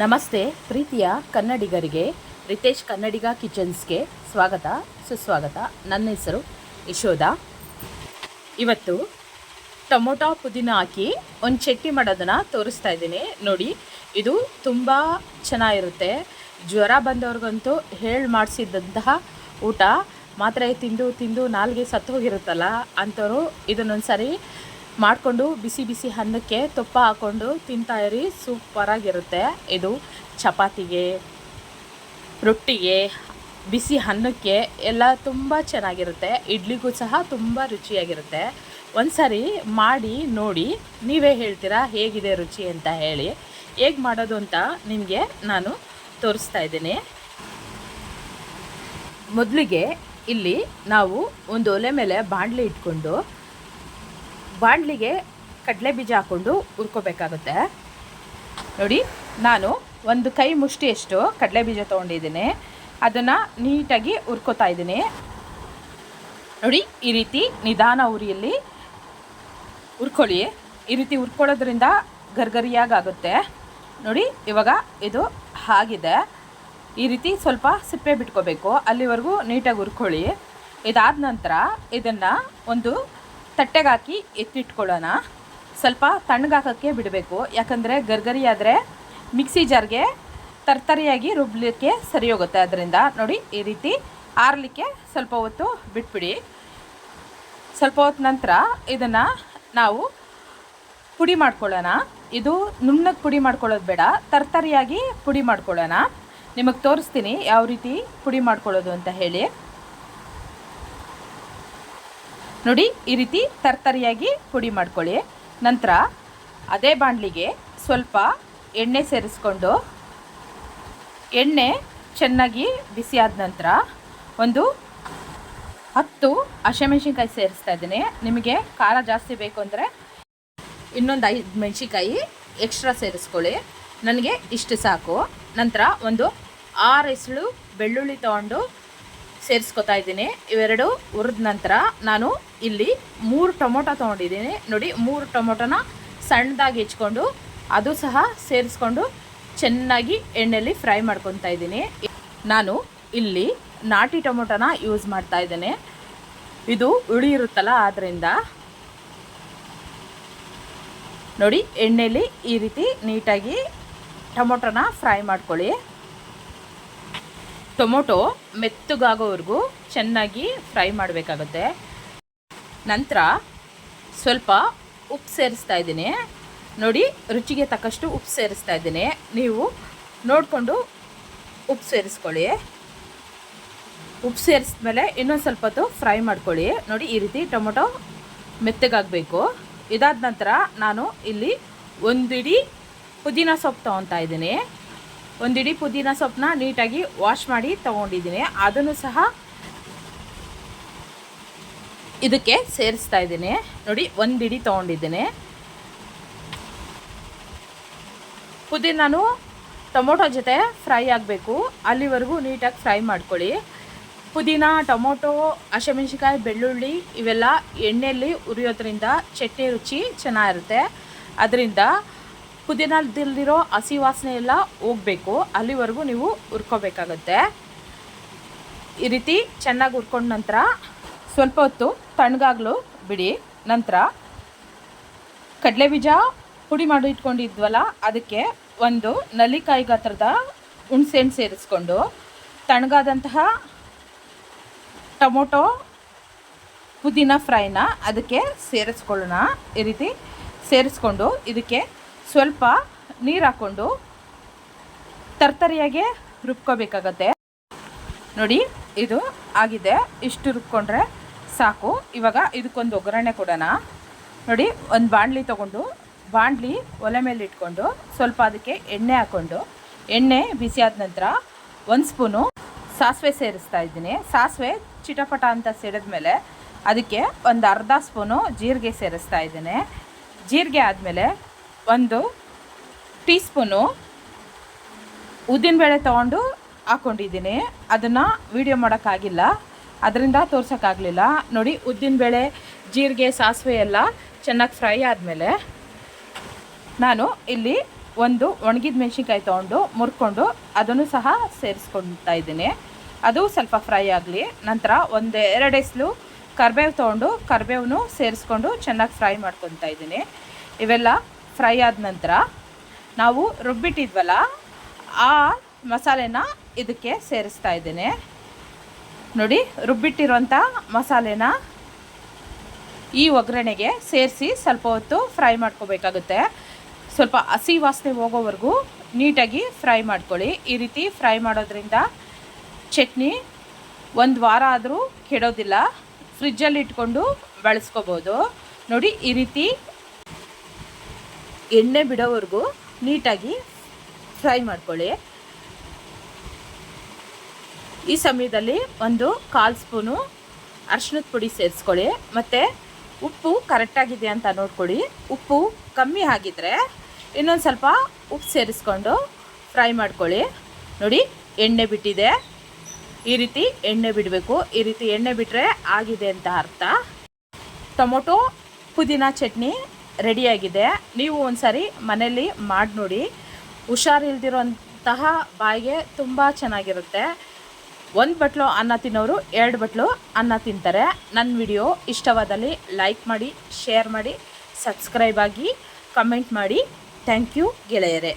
ನಮಸ್ತೆ, ಪ್ರೀತಿಯ ಕನ್ನಡಿಗರಿಗೆ, ರಿತೇಶ್ ಕನ್ನಡಿಗ ಕಿಚನ್ಸ್ಗೆ ಸ್ವಾಗತ, ಸುಸ್ವಾಗತ. ನನ್ನ ಹೆಸರು ಯಶೋಧ. ಇವತ್ತು ಟೊಮೊಟೊ ಪುದೀನ ಹಾಕಿ ಒಂದು ಚಟ್ನಿ ಮಾಡೋದನ್ನು ತೋರಿಸ್ತಾ ಇದ್ದೀನಿ. ನೋಡಿ, ಇದು ತುಂಬ ಚೆನ್ನಾಗಿರುತ್ತೆ. ಜ್ವರ ಬಂದವ್ರಿಗಂತೂ ಹೇಳಿ ಮಾಡಿಸಿದಂತಹ ಊಟ. ಮಾತ್ರೆ ತಿಂದು ತಿಂದು ನಾಲ್ಗೆ ಸತ್ತು ಹೋಗಿರುತ್ತಲ್ಲ, ಅಂಥವ್ರು ಇದನ್ನೊಂದು ಸರಿ ಮಾಡಿಕೊಂಡು ಬಿಸಿ ಬಿಸಿ ಅನ್ನಕ್ಕೆ ತುಪ್ಪ ಹಾಕ್ಕೊಂಡು ತಿಂತಾ ಇರಿ. ಸೂಪರಾಗಿರುತ್ತೆ ಇದು ಚಪಾತಿಗೆ, ರೊಟ್ಟಿಗೆ, ಬಿಸಿ ಅನ್ನಕ್ಕೆ ಎಲ್ಲ ತುಂಬ ಚೆನ್ನಾಗಿರುತ್ತೆ. ಇಡ್ಲಿಗೂ ಸಹ ತುಂಬ ರುಚಿಯಾಗಿರುತ್ತೆ. ಒಂದು ಸಾರಿ ಮಾಡಿ ನೋಡಿ, ನೀವೇ ಹೇಳ್ತೀರಾ ಹೇಗಿದೆ ರುಚಿ ಅಂತ ಹೇಳಿ. ಹೇಗೆ ಮಾಡೋದು ಅಂತ ನಿಮಗೆ ನಾನು ತೋರಿಸ್ತಾ ಇದ್ದೀನಿ. ಮೊದಲಿಗೆ ಇಲ್ಲಿ ನಾವು ಒಂದು ಒಲೆ ಮೇಲೆ ಬಾಣಲೆ ಇಟ್ಕೊಂಡು ಬಾಣಲಿಗೆ ಕಡಲೆ ಬೀಜ ಹಾಕ್ಕೊಂಡು ಹುರ್ಕೋಬೇಕಾಗುತ್ತೆ. ನೋಡಿ, ನಾನು ಒಂದು ಕೈ ಮುಷ್ಟಿಯಷ್ಟು ಕಡಲೆ ಬೀಜ ತೊಗೊಂಡಿದ್ದೀನಿ. ಅದನ್ನು ನೀಟಾಗಿ ಹುರ್ಕೋತಾ ಇದ್ದೀನಿ. ನೋಡಿ, ಈ ರೀತಿ ನಿಧಾನ ಉರಿಯಲ್ಲಿ ಹುರ್ಕೊಳ್ಳಿ. ಈ ರೀತಿ ಹುರ್ಕೊಳ್ಳೋದ್ರಿಂದ ಗರ್ಗರಿಯಾಗುತ್ತೆ ನೋಡಿ, ಇವಾಗ ಇದು ಆಗಿದೆ. ಈ ರೀತಿ ಸ್ವಲ್ಪ ಸಿಪ್ಪೆ ಬಿಟ್ಕೋಬೇಕು. ಅಲ್ಲಿವರೆಗೂ ನೀಟಾಗಿ ಹುರ್ಕೊಳ್ಳಿ. ಇದಾದ ನಂತರ ಇದನ್ನು ಒಂದು ತಟ್ಟೆಗೆ ಹಾಕಿ ಎತ್ತಿಟ್ಕೊಳ್ಳೋಣ. ಸ್ವಲ್ಪ ತಣ್ಣಗಾಕೋಕ್ಕೆ ಬಿಡಬೇಕು. ಯಾಕಂದರೆ ಗರ್ಗರಿ ಆದರೆ ಮಿಕ್ಸಿ ಜಾರ್ಗೆ ತರ್ತರಿಯಾಗಿ ರುಬ್ಲಿಕ್ಕೆ ಸರಿ ಹೋಗುತ್ತೆ ಅದರಿಂದ ನೋಡಿ ಈ ರೀತಿ ಆರಲಿಕ್ಕೆ ಸ್ವಲ್ಪ ಹೊತ್ತು ಬಿಟ್ಬಿಡಿ. ಸ್ವಲ್ಪ ಹೊತ್ತು ನಂತರ ಇದನ್ನು ನಾವು ಪುಡಿ ಮಾಡ್ಕೊಳ್ಳೋಣ. ಇದು ನುಣ್ಣಗೆ ಪುಡಿ ಮಾಡ್ಕೊಳ್ಳೋದು ಬೇಡ. ತರ್ತರಿಯಾಗಿ ಪುಡಿ ಮಾಡ್ಕೊಳ್ಳೋಣ. ನಿಮಗೆ ತೋರಿಸ್ತೀನಿ ಯಾವ ರೀತಿ ಪುಡಿ ಮಾಡ್ಕೊಳ್ಳೋದು ಅಂತ ಹೇಳಿ. ನೋಡಿ, ಈ ರೀತಿ ತರ್ತರಿಯಾಗಿ ಪುಡಿ ಮಾಡ್ಕೊಳ್ಳಿ. ನಂತರ ಅದೇ ಬಾಣಲಿಗೆ ಸ್ವಲ್ಪ ಎಣ್ಣೆ ಸೇರಿಸ್ಕೊಂಡು, ಎಣ್ಣೆ ಚೆನ್ನಾಗಿ ಬಿಸಿಯಾದ ನಂತರ ಒಂದು ಹತ್ತು ಹಸಿಮೆಣ್ಸಿನ್ಕಾಯಿ ಸೇರಿಸ್ತಾ ಇದ್ದೀನಿ. ನಿಮಗೆ ಖಾರ ಜಾಸ್ತಿ ಬೇಕು ಅಂದರೆ ಇನ್ನೊಂದು ಐದು ಮೆಣಸಿನ್ಕಾಯಿ ಎಕ್ಸ್ಟ್ರಾ ಸೇರಿಸ್ಕೊಳ್ಳಿ. ನನಗೆ ಇಷ್ಟು ಸಾಕು. ನಂತರ ಒಂದು ಆರು ಎಸಳು ಬೆಳ್ಳುಳ್ಳಿ ತೊಗೊಂಡು ಸೇರಿಸ್ಕೊತಾ ಇದ್ದೀನಿ. ಇವೆರಡು ಹುರಿದ ನಂತರ ನಾನು ಇಲ್ಲಿ ಮೂರು ಟೊಮೊಟೊ ತೊಗೊಂಡಿದ್ದೀನಿ. ನೋಡಿ, ಮೂರು ಟೊಮೊಟೊನ ಸಣ್ಣದಾಗಿ ಹೆಚ್ಕೊಂಡು ಅದು ಸಹ ಸೇರಿಸ್ಕೊಂಡು ಚೆನ್ನಾಗಿ ಎಣ್ಣೆಯಲ್ಲಿ ಫ್ರೈ ಮಾಡ್ಕೊತಾ ಇದ್ದೀನಿ. ನಾನು ಇಲ್ಲಿ ನಾಟಿ ಟೊಮೊಟೊನ ಯೂಸ್ ಮಾಡ್ತಾ ಇದ್ದೇನೆ. ಇದು ಹುಳಿ ಇರುತ್ತಲ್ಲ ಆದ್ದರಿಂದ ನೋಡಿ ಎಣ್ಣೆಯಲ್ಲಿ ಈ ರೀತಿ ನೀಟಾಗಿ ಟೊಮೊಟೊನ ಫ್ರೈ ಮಾಡ್ಕೊಳ್ಳಿ. ಟೊಮೊಟೊ ಮೆತ್ತಗಾಗೋವರೆಗೂ ಚೆನ್ನಾಗಿ ಫ್ರೈ ಮಾಡಬೇಕಾಗುತ್ತೆ. ನಂತರ ಸ್ವಲ್ಪ ಉಪ್ಪು ಸೇರಿಸ್ತಾ ಇದ್ದೀನಿ. ನೋಡಿ, ರುಚಿಗೆ ತಕ್ಕಷ್ಟು ಉಪ್ಪು ಸೇರಿಸ್ತಾ ಇದ್ದೀನಿ. ನೀವು ನೋಡಿಕೊಂಡು ಉಪ್ಪು ಸೇರಿಸ್ಕೊಳ್ಳಿ. ಉಪ್ಪು ಸೇರಿಸಿದ್ಮೇಲೆ ಇನ್ನೊಂದು ಸ್ವಲ್ಪ ಹೊತ್ತು ಫ್ರೈ ಮಾಡ್ಕೊಳ್ಳಿ. ನೋಡಿ, ಈ ರೀತಿ ಟೊಮೊಟೊ ಮೆತ್ತಗಾಗಬೇಕು. ಇದಾದ ನಂತರ ನಾನು ಇಲ್ಲಿ ಒಂದಿಡಿ ಪುದೀನ ಸೊಪ್ಪು ತೊಗೊತಾ ಇದ್ದೀನಿ. ಒಂದಿಡಿ ಪುದೀನ ಸೊಪ್ಪನ್ನ ನೀಟಾಗಿ ವಾಶ್ ಮಾಡಿ ತೊಗೊಂಡಿದ್ದೀನಿ. ಅದನ್ನು ಸಹ ಇದಕ್ಕೆ ಸೇರಿಸ್ತಾ ಇದ್ದೀನಿ. ನೋಡಿ, ಒಂದಿಡಿ ತಗೊಂಡಿದ್ದೀನಿ. ಪುದೀನೂ ಟೊಮೊಟೊ ಜೊತೆ ಫ್ರೈ ಆಗಬೇಕು. ಅಲ್ಲಿವರೆಗೂ ನೀಟಾಗಿ ಫ್ರೈ ಮಾಡ್ಕೊಳ್ಳಿ. ಪುದೀನ, ಟೊಮೊಟೊ ಹಸಿಮೆಣ್ಸಿಕಾಯಿ ಬೆಳ್ಳುಳ್ಳಿ ಇವೆಲ್ಲ ಎಣ್ಣೆಯಲ್ಲಿ ಉರಿಯೋದ್ರಿಂದ ಚಟ್ನಿ ರುಚಿ ಚೆನ್ನಾಗಿರುತ್ತೆ. ಅದರಿಂದ ಪುದೀನದಲ್ಲಿರೋ ಹಸಿ ವಾಸನೆ ಎಲ್ಲ ಹೋಗಬೇಕು. ಅಲ್ಲಿವರೆಗೂ ನೀವು ಹುರ್ಕೋಬೇಕಾಗತ್ತೆ. ಈ ರೀತಿ ಚೆನ್ನಾಗಿ ಹುರ್ಕೊಂಡ ನಂತರ ಸ್ವಲ್ಪ ಹೊತ್ತು ತಣ್ಣಗಾಗಲು ಬಿಡಿ. ನಂತರ ಕಡಲೆ ಬೀಜ ಪುಡಿ ಮಾಡಿ ಇಟ್ಕೊಂಡಿದ್ವಲ್ಲ, ಅದಕ್ಕೆ ಒಂದು ನಲ್ಲಿಕಾಯಿ ಗಾತ್ರದ ಹುಣಸೆಹಣ್ಣು ಸೇರಿಸ್ಕೊಂಡು ತಣ್ಣಗಾದಂತಹ ಟೊಮೊಟೊ ಪುದೀನ ಫ್ರೈನ ಅದಕ್ಕೆ ಸೇರಿಸ್ಕೊಳ್ಳೋಣ. ಈ ರೀತಿ ಸೇರಿಸ್ಕೊಂಡು ಇದಕ್ಕೆ ಸ್ವಲ್ಪ ನೀರು ಹಾಕ್ಕೊಂಡು ತರ್ತರಿಯಾಗೆ ರುಬ್ಕೋಬೇಕಾಗತ್ತೆ. ನೋಡಿ, ಇದು ಆಗಿದೆ. ಇಷ್ಟು ರುಬ್ಕೊಂಡ್ರೆ ಸಾಕು. ಇವಾಗ ಇದಕ್ಕೊಂದು ಒಗ್ಗರಣೆ ಕೊಡೋಣ. ನೋಡಿ, ಒಂದು ಬಾಣಲಿ ತೊಗೊಂಡು, ಬಾಣಲಿ ಒಲೆ ಮೇಲೆ ಇಟ್ಕೊಂಡು ಸ್ವಲ್ಪ ಅದಕ್ಕೆ ಎಣ್ಣೆ ಹಾಕ್ಕೊಂಡು ಎಣ್ಣೆ ಬಿಸಿ ಆದ ನಂತರ ಒಂದು ಸ್ಪೂನು ಸಾಸಿವೆ ಸೇರಿಸ್ತಾ ಇದ್ದೀನಿ. ಸಾಸಿವೆ ಚಿಟಪಟ ಅಂತ ಸಿಡಿದ್ಮೇಲೆ ಅದಕ್ಕೆ ಒಂದು ಅರ್ಧ ಸ್ಪೂನು ಜೀರಿಗೆ ಸೇರಿಸ್ತಾ ಇದ್ದೀನಿ. ಜೀರಿಗೆ ಆದಮೇಲೆ ಒಂದು ಟೀ ಸ್ಪೂನು ಉದ್ದಿನಬೇಳೆ ತೊಗೊಂಡು ಹಾಕ್ಕೊಂಡಿದ್ದೀನಿ. ಅದನ್ನು ವೀಡಿಯೋ ಮಾಡೋಕ್ಕಾಗಿಲ್ಲ. ಅದರಿಂದ ತೋರ್ಸೋಕ್ಕಾಗಲಿಲ್ಲ. ನೋಡಿ, ಉದ್ದಿನಬೇಳೆ, ಜೀರಿಗೆ, ಸಾಸಿವೆ ಎಲ್ಲ ಚೆನ್ನಾಗಿ ಫ್ರೈ ಆದಮೇಲೆ ನಾನು ಇಲ್ಲಿ ಒಂದು ಒಣಗಿದ ಮೆಣಸಿನ್ಕಾಯಿ ತೊಗೊಂಡು ಮುರ್ಕೊಂಡು ಅದನ್ನು ಸಹ ಸೇರಿಸ್ಕೊಳ್ತಾ ಇದ್ದೀನಿ. ಅದು ಸ್ವಲ್ಪ ಫ್ರೈ ಆಗಲಿ. ನಂತರ ಒಂದು ಎರಡು ಎಸ್ಲು ಕರ್ಬೇವು ತೊಗೊಂಡು ಕರ್ಬೇವನ್ನು ಸೇರಿಸ್ಕೊಂಡು ಚೆನ್ನಾಗಿ ಫ್ರೈ ಮಾಡ್ಕೊತಾ ಇದ್ದೀನಿ. ಇವೆಲ್ಲ ಫ್ರೈ ಆದ ನಂತರ ನಾವು ರುಬ್ಬಿಟ್ಟಿದ್ವಲ್ಲ, ಆ ಮಸಾಲೆನ ಇದಕ್ಕೆ ಸೇರಿಸ್ತಾ ಇದ್ದೇನೆ. ನೋಡಿ ರುಬ್ಬಿಟ್ಟಿರೋಂಥ ಮಸಾಲೆನ ಈ ಒಗ್ಗರಣೆಗೆ ಸೇರಿಸಿ ಸ್ವಲ್ಪ ಹೊತ್ತು ಫ್ರೈ ಮಾಡ್ಕೋಬೇಕಾಗುತ್ತೆ. ಸ್ವಲ್ಪ ಹಸಿ ವಾಸನೆ ಹೋಗೋವರೆಗೂ ನೀಟಾಗಿ ಫ್ರೈ ಮಾಡ್ಕೊಳ್ಳಿ. ಈ ರೀತಿ ಫ್ರೈ ಮಾಡೋದ್ರಿಂದ ಚಟ್ನಿ ಒಂದು ವಾರ ಆದರೂ ಕೆಡೋದಿಲ್ಲ. ಫ್ರಿಜ್ಜಲ್ಲಿ ಇಟ್ಕೊಂಡು ಬಳಸ್ಕೋಬೋದು. ನೋಡಿ, ಈ ರೀತಿ ಎಣ್ಣೆ ಬಿಡೋವರೆಗೂ ನೀಟಾಗಿ ಫ್ರೈ ಮಾಡ್ಕೊಳ್ಳಿ. ಈ ಸಮಯದಲ್ಲಿ ಒಂದು ಕಾಲು ಸ್ಪೂನು ಅರ್ಶಿನದ ಪುಡಿ ಸೇರಿಸ್ಕೊಳ್ಳಿ. ಮತ್ತು ಉಪ್ಪು ಕರೆಕ್ಟಾಗಿದೆ ಅಂತ ನೋಡ್ಕೊಳ್ಳಿ. ಉಪ್ಪು ಕಮ್ಮಿ ಆಗಿದ್ರೆ ಇನ್ನೊಂದು ಸ್ವಲ್ಪ ಉಪ್ಪು ಸೇರಿಸ್ಕೊಂಡು ಫ್ರೈ ಮಾಡ್ಕೊಳ್ಳಿ. ನೋಡಿ, ಎಣ್ಣೆ ಬಿಟ್ಟಿದೆ. ಈ ರೀತಿ ಎಣ್ಣೆ ಬಿಡಬೇಕು. ಈ ರೀತಿ ಎಣ್ಣೆ ಬಿಟ್ಟರೆ ಆಗಿದೆ ಅಂತ ಅರ್ಥ. ಟೊಮೊಟೊ, ಪುದೀನ ಚಟ್ನಿ ರೆಡಿಯಾಗಿದೆ. ನೀವು ಒಂದು ಸಾರಿ ಮನೇಲಿ ಮಾಡಿ ನೋಡಿ. ಹುಷಾರಿಲ್ದಿರೋಂತಹ ಬಾಯಿಗೆ ತುಂಬ ಚೆನ್ನಾಗಿರುತ್ತೆ. ಒಂದು ಬಟ್ಲು ಅನ್ನ ತಿನ್ನೋರು, ಎರಡು ಬಟ್ಲು ಅನ್ನ ತಿಂತಾರೆ. ನನ್ನ ವಿಡಿಯೋ ಇಷ್ಟವಾದಲ್ಲಿ ಲೈಕ್ ಮಾಡಿ, ಶೇರ್ ಮಾಡಿ, ಸಬ್ಸ್ಕ್ರೈಬ್ ಆಗಿ, ಕಮೆಂಟ್ ಮಾಡಿ. ಥ್ಯಾಂಕ್ ಯು ಗೆಳೆಯರೇ.